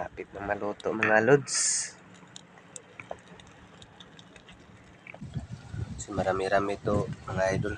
Lapit na maluto mga lods. So marami-rami to mga idol.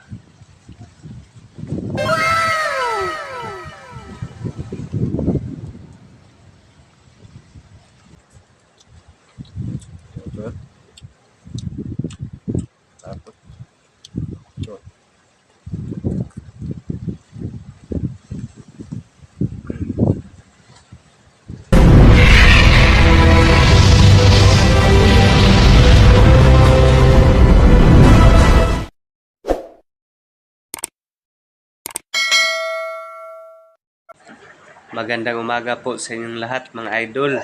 Magandang umaga po sa inyong lahat mga idol.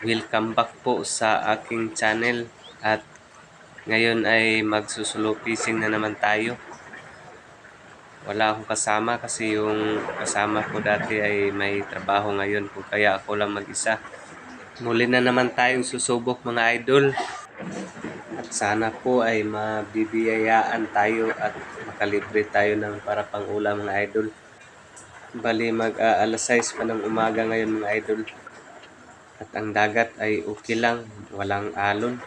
Welcome back po sa aking channel at ngayon ay magsusulupising na naman tayo. Wala akong kasama kasi yung kasama ko dati ay may trabaho ngayon kung kaya ako lang mag-isa. Muli na naman tayong susubok mga idol. At sana po ay mabibiyayaan tayo at makalibre tayo ng para pang ulam mga idol. Bali mag uh, alas 6 pa ng umaga ngayon mga idol. At ang dagat ay okay lang, walang alon.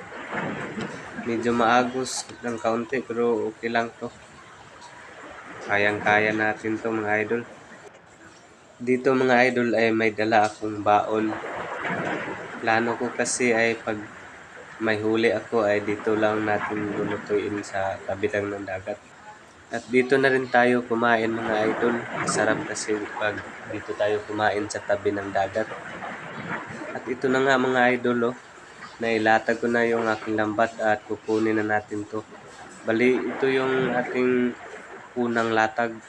Medyo maagos ng kaunti pero okay lang to. Kayang-kaya natin to mga idol. Dito mga idol ay may dala akong baon. Plano ko kasi ay pag may huli ako ay dito lang natin lulutuin sa tabi lang ng dagat. At dito na rin tayo kumain mga idol. Masarap kasi pag dito tayo kumain sa tabi ng dagat. At ito na nga mga idol oh. Nailatag ko na yung aking lambat at kukunin na natin to. Bali ito yung ating unang latag.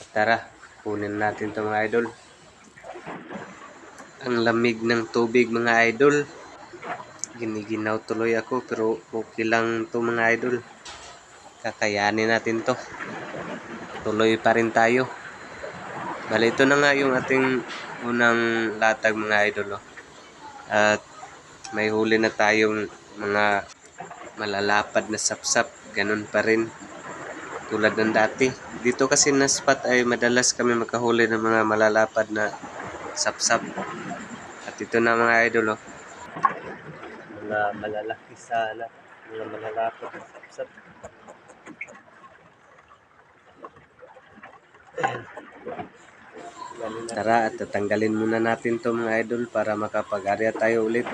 At tara, kunin natin to mga idol. Ang lamig ng tubig mga idol. Giniginaw tuloy ako pero okay lang to mga idol kakayanin natin to. Tuloy pa rin tayo. Bali ito na nga yung ating unang latag mga idol oh. at may huli na tayong mga malalapad na sapsap. Ganun pa rin. Tulad ng dati. Dito kasi na spot ay madalas kami makahuli ng mga malalapad na sapsap. At ito na mga idol oh. mga malalaki sana. Mga malalapad na sapsap Tara at tatanggalin muna natin to mga idol para makapag-arya tayo ulit.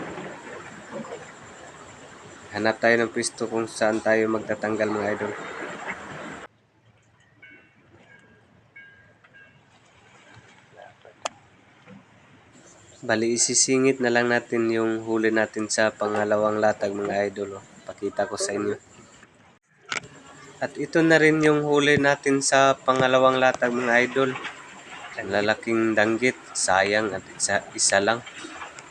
Hanap tayo ng pwesto kung saan tayo magtatanggal mga idol. Bali isisingit na lang natin yung huli natin sa pangalawang latag mga idol. Oh. Pakita ko sa inyo. At ito na rin yung huli natin sa pangalawang latag mga idol. Lalaking danggit, sayang at isa, isa lang.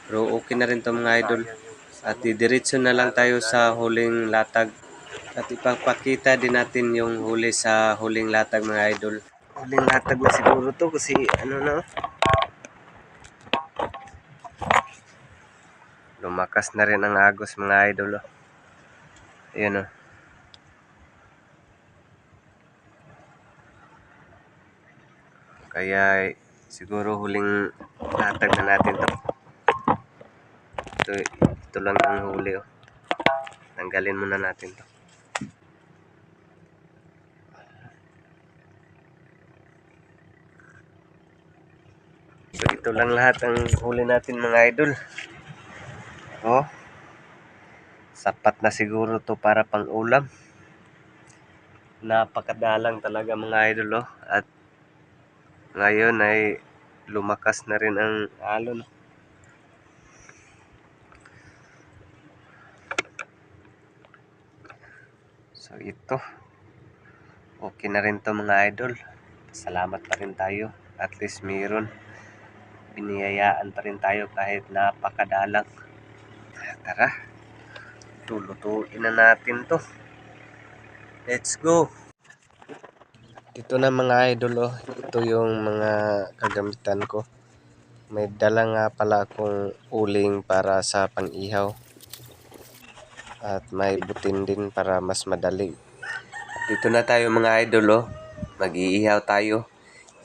Pero okay na rin to mga idol. At didiretso na lang tayo sa huling latag. At ipapakita din natin yung huli sa huling latag mga idol. Huling latag na siguro to kasi ano na. Lumakas na rin ang agos mga idol. Oh. Ayan oh. Kaya siguro huling latag na natin to. Ito, ito lang ang huli oh. Tanggalin muna natin to. So ito lang lahat ang huli natin mga idol. Oh. Sapat na siguro to para pang ulam. Napakadalang talaga mga idol oh. At ngayon ay lumakas na rin ang alon. So ito. Okay na rin to mga idol. Salamat pa rin tayo. At least mayroon. Biniyayaan pa rin tayo kahit napakadalang. Tara. Tulutuin na natin to. Let's go. Ito na mga idol oh. Ito yung mga kagamitan ko. May dala nga pala akong uling para sa pang-ihaw. At may butin din para mas madali. Dito na tayo mga idol oh. Mag-iihaw tayo.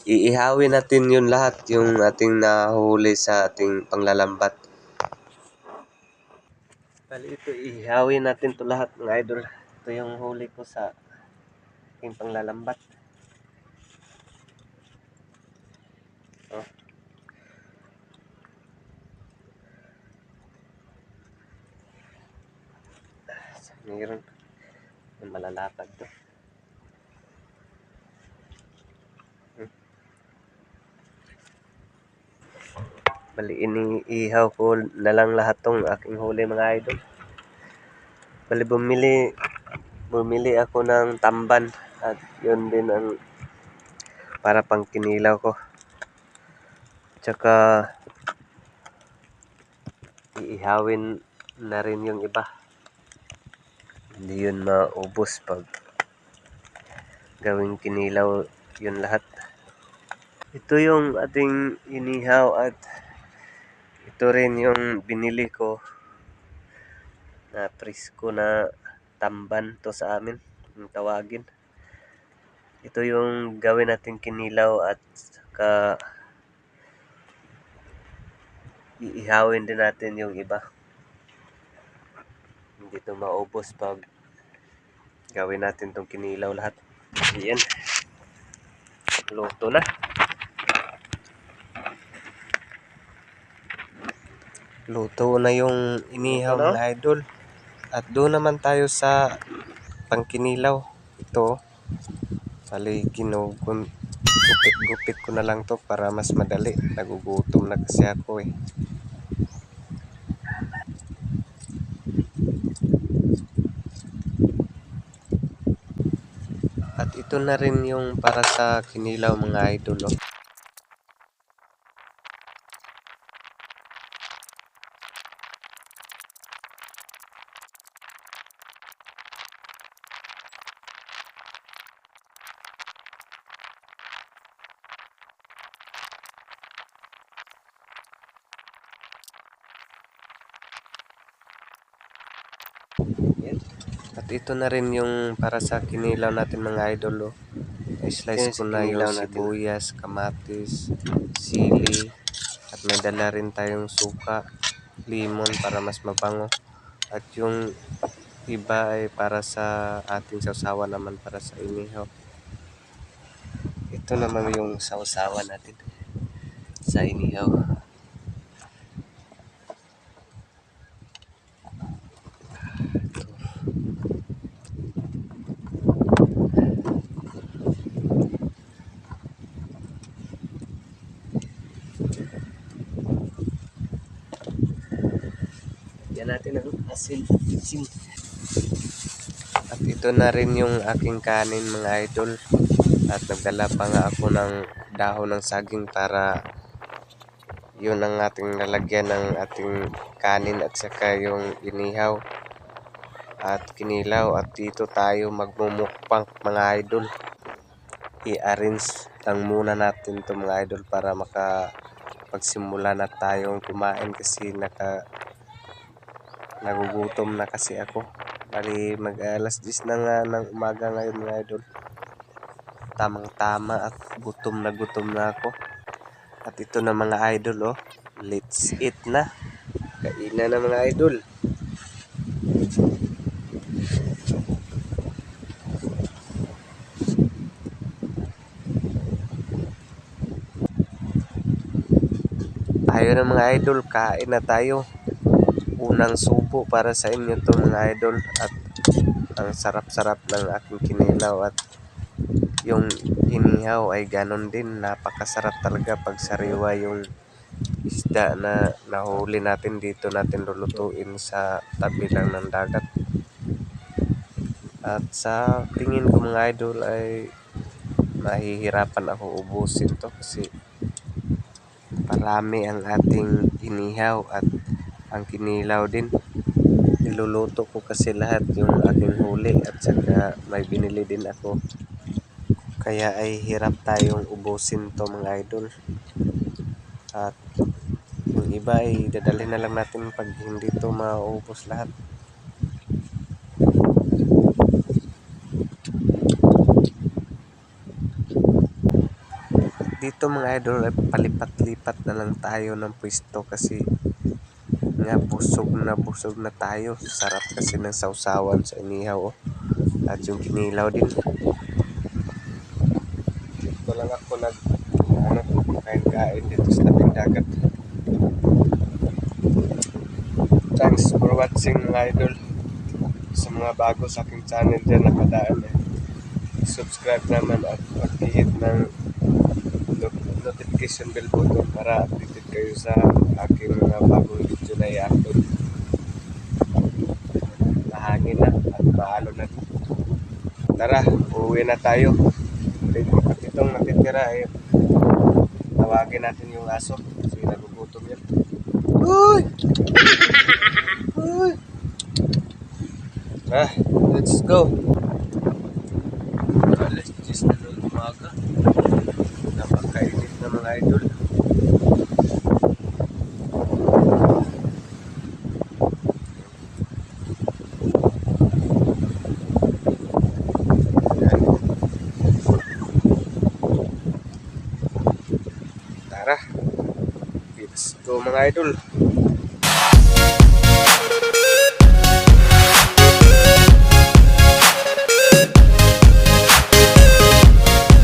Iihawin natin yun lahat, yung ating nahuli sa ating panglalambat. Bali ito, iihawin natin to lahat mga idol. Ito yung huli ko sa aking panglalambat. Oh. May malalapad to. Bali, iniihaw ko na lang lahat tong aking huli mga idol. Bali, bumili, bumili ako ng tamban at yun din ang para pang kinilaw ko. Tsaka, iihawin na rin yung iba. Hindi yun maubos pag gawing kinilaw yun lahat. Ito yung ating inihaw at ito rin yung binili ko na presko na tamban to sa amin, yung tawagin. Ito yung gawin natin kinilaw at saka iihawin din natin yung iba. Hindi to maubos pag gawin natin tong kinilaw lahat. Yan. Luto na. Luto na yung inihaw na? idol. At doon naman tayo sa pangkinilaw. Ito. Bali, ginugun gupit-gupit ko na lang to para mas madali. Nagugutom na kasi ako eh. At ito na rin yung para sa kinilaw mga idol. Oh. Yan. At ito na rin yung para sa kinilaw natin mga idol. Oh. I-slice ko na yung natin. sibuyas, kamatis, sili, at may dala rin tayong suka, limon para mas mabango. At yung iba ay para sa ating sausawa naman para sa inihaw. Ito naman yung sausawa natin sa inihaw. Yan natin ang asin. asin. At ito na rin yung aking kanin mga idol. At nagdala pa nga ako ng dahon ng saging para yun ang ating lalagyan ng ating kanin at saka yung inihaw at kinilaw at dito tayo magmumukbang mga idol i-arrange lang muna natin to mga idol para maka pagsimula na tayong kumain kasi naka nagugutom na kasi ako. Bali mag alas 10 na nga ng umaga ngayon mga idol. Tamang tama at gutom na gutom na ako. At ito na mga idol oh. Let's eat na. Kainan na mga idol. Tayo na mga idol. Kain na tayo unang subo para sa inyo to mga idol at ang sarap-sarap ng aking kinilaw at yung inihaw ay ganon din. Napakasarap talaga pag sariwa yung isda na nahuli natin dito natin lulutuin sa tabi lang ng dagat. At sa tingin ko mga idol ay mahihirapan ako ubusin to kasi parami ang ating inihaw at ang kinilaw din. Niluluto ko kasi lahat yung aking huli at saka may binili din ako. Kaya ay hirap tayong ubusin to mga idol. At yung iba ay dadalhin na lang natin pag hindi to maubos lahat. Dito mga idol ay palipat-lipat na lang tayo ng pwesto kasi nga busog na busog na tayo. Sarap kasi ng sausawan sa inihaw oh. At yung kinilaw din. Dito lang ako nag kain-kain dito sa tabing dagat. Thanks for watching mga idol. Sa mga bago sa aking channel dyan nakadaan eh. Subscribe naman at mag-hit ng notification bell button para updated kayo sa aking mga bagong video na i-upload. Mahangin na at maalon na. Tara, uuwi na tayo. At itong natitira ay tawagin natin yung aso kasi nagugutom yan. Uy! Uy! Ah, let's go. Alas 10 na ng umaga. Napakainit na mga idol. Tara. Let's go mga idol.